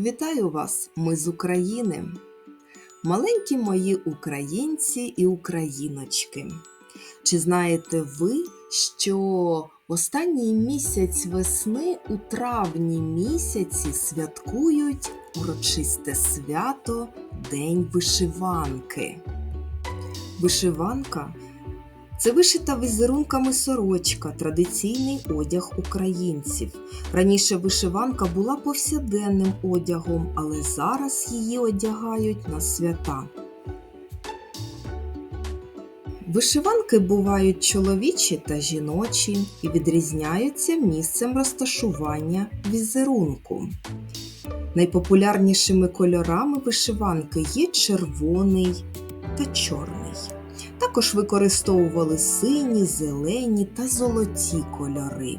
Вітаю вас! Ми з України. Маленькі мої українці і україночки. Чи знаєте ви, що останній місяць весни у травні місяці святкують урочисте свято День вишиванки? Вишиванка це вишита візерунками сорочка, традиційний одяг українців. Раніше вишиванка була повсякденним одягом, але зараз її одягають на свята. Вишиванки бувають чоловічі та жіночі і відрізняються місцем розташування візерунку. Найпопулярнішими кольорами вишиванки є червоний та чорний. Також використовували сині, зелені та золоті кольори.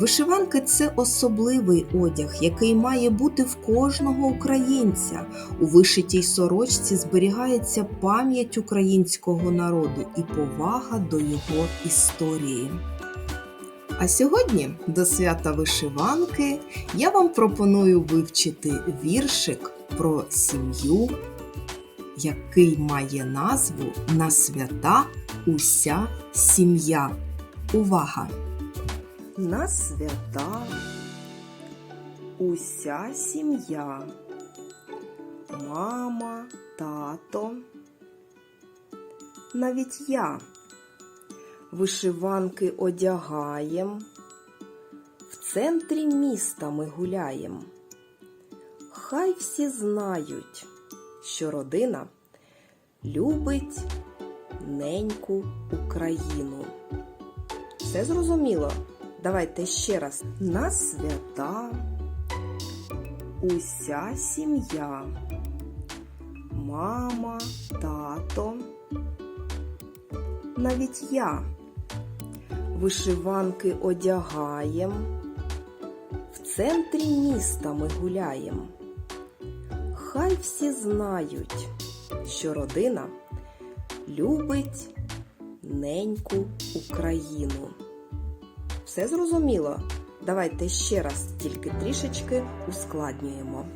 Вишиванки це особливий одяг, який має бути в кожного українця. У вишитій сорочці зберігається пам'ять українського народу і повага до його історії. А сьогодні до свята вишиванки я вам пропоную вивчити віршик про сім'ю, який має назву На свята уся сім'я. Увага! На свята уся сім'я, мама, тато, навіть я вишиванки одягаєм, в центрі міста ми гуляєм. Хай всі знають, що родина любить неньку Україну. Все зрозуміло? Давайте ще раз. На свята уся сім'я, мама, тато, навіть я вишиванки одягаєм, в центрі міста ми гуляєм. Хай всі знають, що родина любить неньку Україну. Все зрозуміло? Давайте ще раз тільки трішечки ускладнюємо.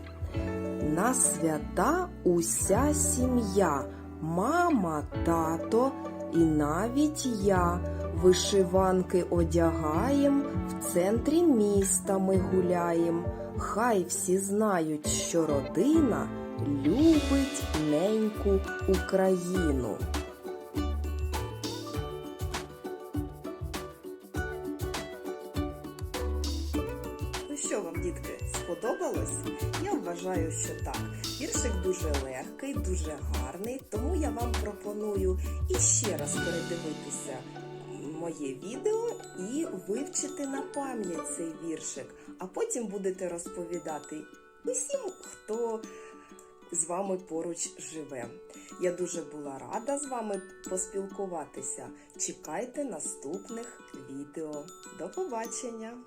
На свята уся сім'я, мама, тато і навіть я вишиванки одягаєм, в центрі міста ми гуляєм. Хай всі знають, що родина любить неньку Україну. Ну що вам, дітки, сподобалось? Я вважаю, що так. Віршик дуже легкий, дуже гарний, тому я вам пропоную іще раз передивитися моє відео і вивчити на пам'ять цей віршик, а потім будете розповідати усім, хто з вами поруч живе. Я дуже була рада з вами поспілкуватися. Чекайте наступних відео. До побачення!